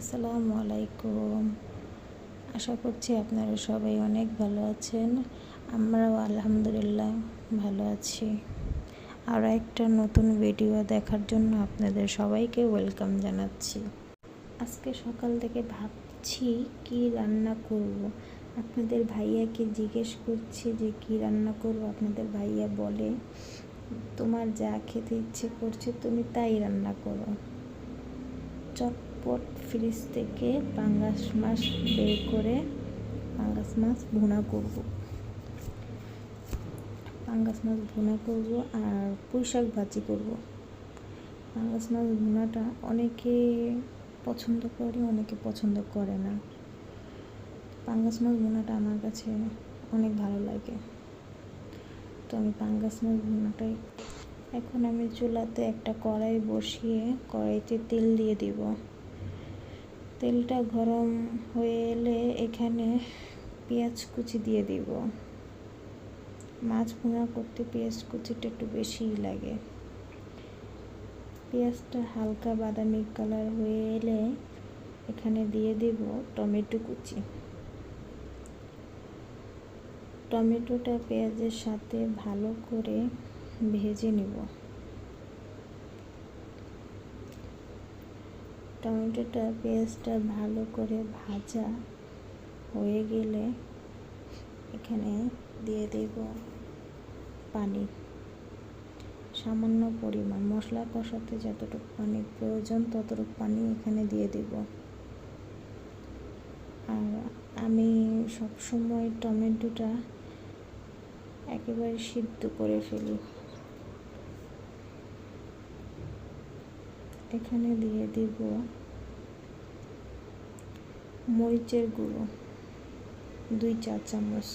আসসালামু আলাইকুম। আশা করছি আপনারা সবাই অনেক ভালো আছেন। আমরাও আলহামদুলিল্লাহ ভালো আছি। আরও একটা নতুন ভিডিও দেখার জন্য আপনাদের সবাইকে ওয়েলকাম জানাচ্ছি। আজকে সকাল থেকে ভাবছি কি রান্না করব। আপনাদের ভাইয়াকে জিজ্ঞেস করছি যে কি রান্না করব? আপনাদের ভাইয়া বলে, তোমার যা খেতে ইচ্ছে করছে তুমি তাই রান্না করো। চটপট ফ্রিজ থেকে পাঙ্গাস মাছ বের করে, পাঙ্গাস মাছ ভুনা করব। পাঙ্গাস মাছ ভুনা করব আর পুঁই শাক ভাজি করব। পাঙ্গাস মাছ ভুনাটা অনেকে পছন্দ করে, অনেকে পছন্দ করে না। পাঙ্গাস মাছ ভুনাটা আমার কাছে অনেক ভালো লাগে। তো আমি পাঙ্গাস মাছ ভুনাটাই এখন আমি চুলাতে একটা কড়াই বসিয়ে কড়াইতে তেল দিয়ে দিব। তেলটা গরম হয়ে এলে এখানে পেঁয়াজ কুচি দিয়ে দিব। মাছ ভুনা করতে পেঁয়াজ কুচিটা একটু বেশিই লাগে। পেঁয়াজটা হালকা বাদামি কালার হয়ে এলে এখানে দিয়ে দেব টমেটো কুচি। টমেটোটা পেঁয়াজের সাথে ভালো করে ভেজে নেব। টমেটোটা পেঁয়াজটা ভালো করে ভাজা হয়ে গেলে এখানে দিয়ে দেব পানি। সামান্য পরিমাণ মশলা কষাতে যতটুকু পানি প্রয়োজন ততটুকু পানি এখানে দিয়ে দেব। আর আমি সবসময় টমেটোটা একেবারে সিদ্ধ করে ফেলি। এখানে দিয়ে দিব মরিচের গুঁড়ো, দুই চা চামচ।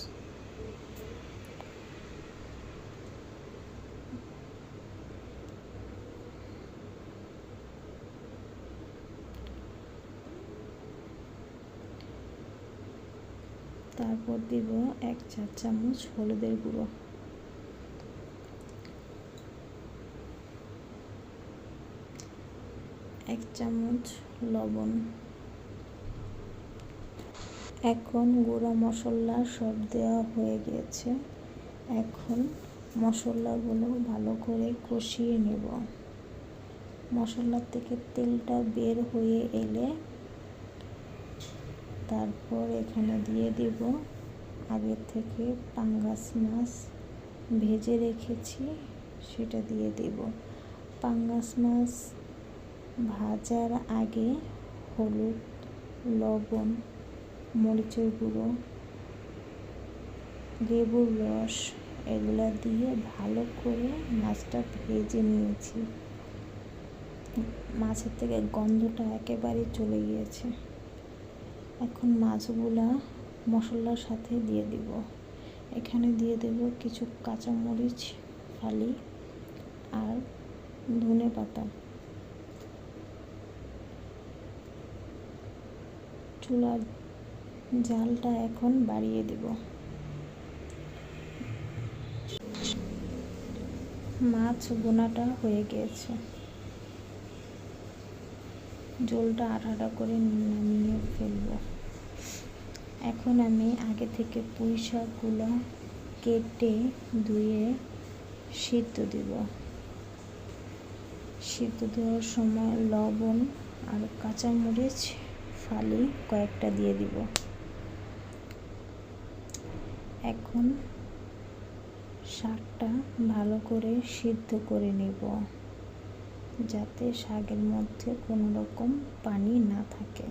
তারপর দিব এক চা চামচ হলুদের গুঁড়ো। এক চামচ লবণ। এখন গুঁড়া মশলা সব দেওয়া হয়ে গেছে। এখন মশলাগুলো ভালো করে কষিয়ে নেব। মশলার থেকে তেলটা বের হয়ে এলে তারপর এখানে দিয়ে দেব আগে থেকে পাঙ্গাস মাছ ভেজে রেখেছি, সেটা দিয়ে দেব। পাঙ্গাস মাছ ভাজার আগে হলুদ, লবণ, মরিচের গুঁড়ো, লেবুর রস এগুলা দিয়ে ভালো করে মাছটা ভেজে নিয়েছি। মাছের থেকে গন্ধটা একেবারে চলে গিয়েছে। এখন মাছগুলা মশলার সাথে দিয়ে দিব। এখানে দিয়ে দেব কিছু কাঁচামরিচ, ফালি আর ধনে পাতা চুলার জালটা এখন বাড়িয়ে দেব। মাছ বোনাটা হয়ে গিয়েছে জলটা আঠাটা করে নামিয়ে ফেলব। এখন আমি আগে থেকে পুঁই শাকগুলো কেটে ধুয়ে সিদ্ধ দিব। সিদ্ধ দেওয়ার সময় লবণ আর কাঁচামরিচ ফালি কয়েকটা দিয়ে দিব। এখন শাকটা ভালো করে সিদ্ধ করে নেব, যাতে শাকের মধ্যে কোনো রকম পানি না থাকে।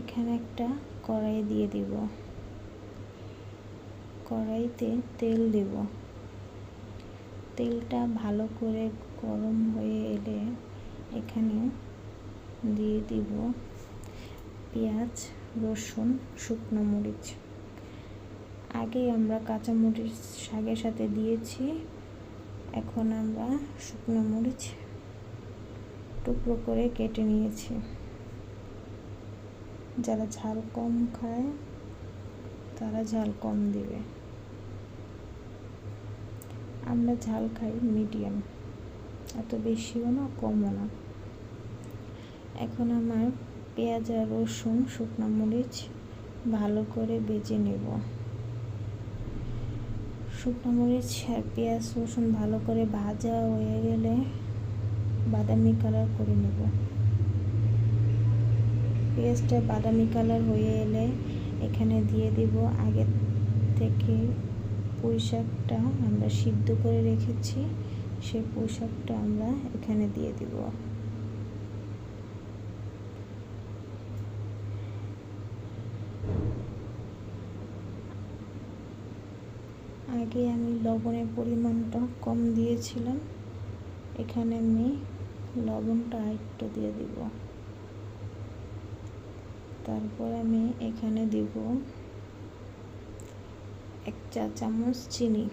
এখানে একটা কড়াই দিয়ে দিব। কড়াইতে তেল দেব। তেলটা ভালো করে গরম হয়ে এলে এখানে দিয়ে দিব পেঁয়াজ, রসুন, শুকনো মরিচ। আগে আমরা কাঁচা মরিচ শাকের সাথে দিয়েছি। এখন আমরা শুকনো মরিচ টুকরো করে কেটে নিয়েছি। যারা ঝাল কম খায়, তারা ঝাল কম দিবে। আমরা ঝাল খাই মিডিয়াম এত বেশিও না, কমও না। এখন আমার পেঁয়াজ আর রসুন, শুকনো মরিচ ভালো করে বেজে নেব। শুকনো মরিচ আর পেঁয়াজ, রসুন ভালো করে ভাজা হয়ে গেলে বাদামি কালার করে নেব। পেঁয়াজটা বাদামি কালার হয়ে এলে এখানে দিয়ে দিব আগে থেকে পুঁই শাকটা আমরা সিদ্ধ করে রেখেছি, সেই পুঁই শাকটা আমরা এখানে দিয়ে দিব। আগে আমি লবণের পরিমাণটা কম দিয়েছিলাম। এখানে আমি লবণটা আরেকটু দিয়ে দিব। তারপর আমি এখানে দিব এক চা চামচ চিনি।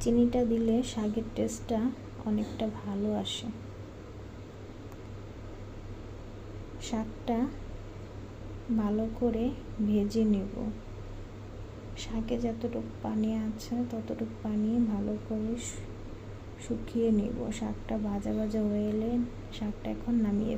চিনিটা দিলে শাকের টেস্টটা অনেকটা ভালো আসে। শাকটা ভালো করে ভেজে নেব। শাকে যতটুকু পানি আছে, ততটুকু পানি ভালো করে শুকিয়ে নেব। শাকটা ভাজা ভাজা হয়ে এলে শাকটা এখন নামিয়ে